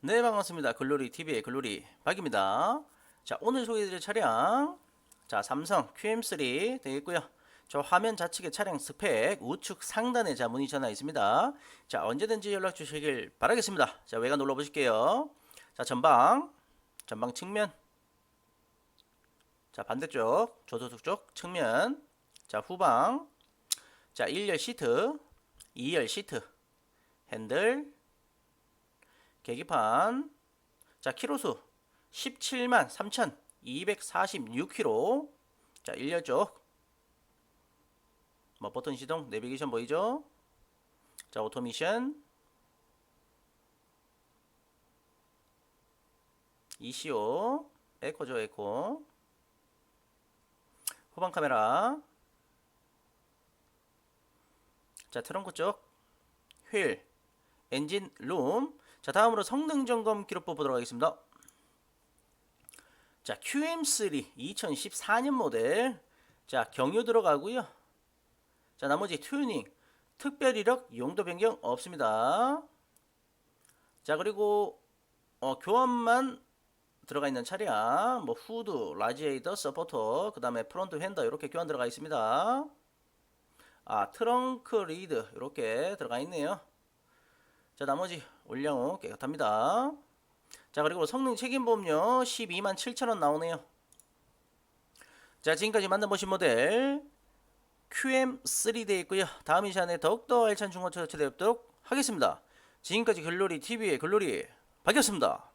네 반갑습니다. 글로리 TV의 글로리 박입니다. 자 오늘 소개해드릴 차량 자 삼성 QM3 되겠고요. 저 화면 좌측에 차량 스펙 우측 상단에 자 문의 전화 있습니다. 자 언제든지 연락 주시길 바라겠습니다. 자 외관 눌러 보실게요. 자 전방 전방 측면 자 반대쪽 조수석 쪽 측면 자 후방 자 1열 시트 2열 시트 핸들 계기판. 자 키로수 17만 3,246km 자 1열 쪽뭐 버튼 시동 내비게이션 보이죠? 자 오토미션. ECO 에코죠 에코. 후방 카메라. 자 트렁크 쪽. 휠, 엔진 룸. 자, 다음으로 성능 점검 기록부 보도록 하겠습니다. 자, QM3 2014년 모델. 자, 경유 들어가고요. 자, 나머지 튜닝, 특별 이력, 용도 변경 없습니다. 자, 그리고 어, 교환만 들어가 있는 차량, 뭐 후드, 라지에이더, 서포터, 그 다음에 프론트 휀더 이렇게 교환 들어가 있습니다. 아 트렁크 리드 이렇게 들어가 있네요 자 나머지 올량후 깨끗합니다. 자 그리고 성능 책임보험료 12만 7천원 나오네요. 자 지금까지 만나보신 모델 QM3 되어 있고요. 다음 이 시간에 더욱더 알찬 중고차 찾아뵙도록 하겠습니다. 지금까지 글로리 TV의 글로리 박이었습니다